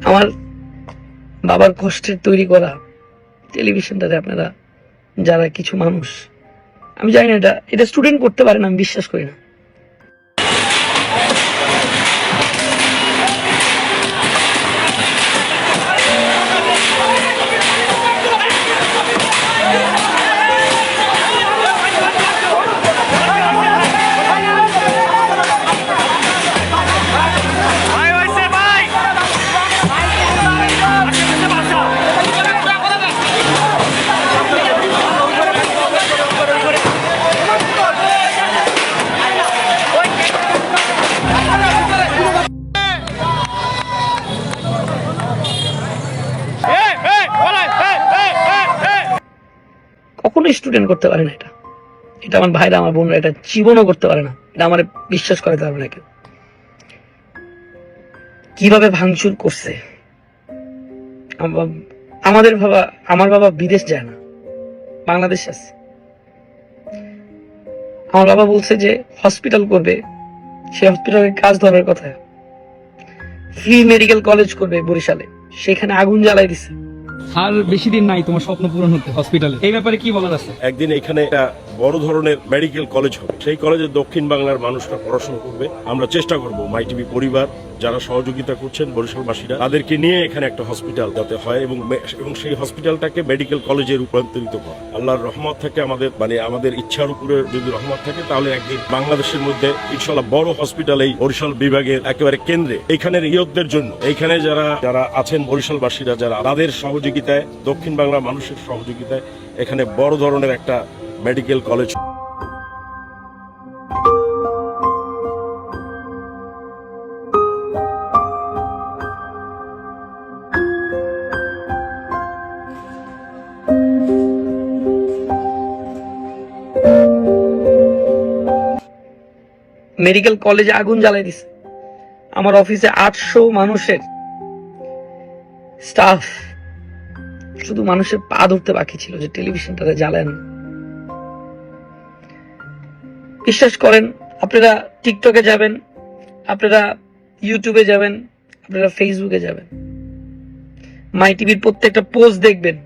আমার বাবার কষ্টের তৈরি করা টেলিভিশনটাতে আপনারা যারা কিছু মানুষ, আমি জানি না এটা এটা স্টুডেন্ট করতে পারেন আমি বিশ্বাস করি না। কখনোই স্টুডেন্ট করতে পারে না এটা। এটা আমার ভাইরা, আমার বোনরা এটা জীবনও করতে পারে না। এটা আমার বিশ্বাস করাতে পারবে না কেউ কীভাবে ভাঙচুর করছে? আমাদের বাবা, আমার বাবা বিদেশ যায় না। বাংলাদেশ আছে। আমার বাবা বলছে যে হসপিটাল করবে। সে হসপিটালের কাজ ধরার কথা। ফ্রি মেডিকেল কলেজ করবে বরিশালে। সেখানে আগুন জ্বালাই দিছে। আর বেশি দিন নাই তোমার স্বপ্ন পূরণ হতে হসপিটালে এই ব্যাপারে কি বলার আছে? একদিন এখানে বড় ধরনের মেডিকেল কলেজ হবে। সেই কলেজে দক্ষিণ বাংলার মানুষরা পড়াশোনা করবে। আমরা চেষ্টা করব মাই টিভি পরিবার, যারা সহযোগিতা করছেন বরিশালবাসীরা, তাদেরকে নিয়ে এখানে একটা হসপিটাল যাতে হয় এবং এবং সেই হসপিটালটাকে মেডিকেল কলেজে রূপান্তরিত করা। আল্লাহর রহমত থাকে আমাদের মানে আমাদের ইচ্ছার উপরে যদি রহমত থাকে, তাহলে একদিন বাংলাদেশের মধ্যে ইনশাল্লাহ বড় হসপিটাল এই বরিশাল বিভাগের একেবারে কেন্দ্রে, এইখানের ইয়কদের জন্য। এইখানে যারা যারা আছেন বরিশালবাসীরা, যারা তাদের সহযোগিতায়, দক্ষিণ বাংলার মানুষের সহযোগিতায় এখানে বড় ধরনের একটা মেডিকেল কলেজ। মেডিকেল কলেজে আগুন জ্বালাই দিছে। আমার অফিসে আটশো মানুষের স্টাফ। শুধু মানুষের পা ধরতে বাকি ছিল যে টেলিভিশনটাতে জ্বালেন বিশ্বাস করেন, আপনারা টিকটকে যাবেন, আপনারা ইউটিউবে যাবেন, আপনারা ফেসবুকে যাবেন। মাই টিভির প্রত্যেকটা পোস্ট দেখবেন।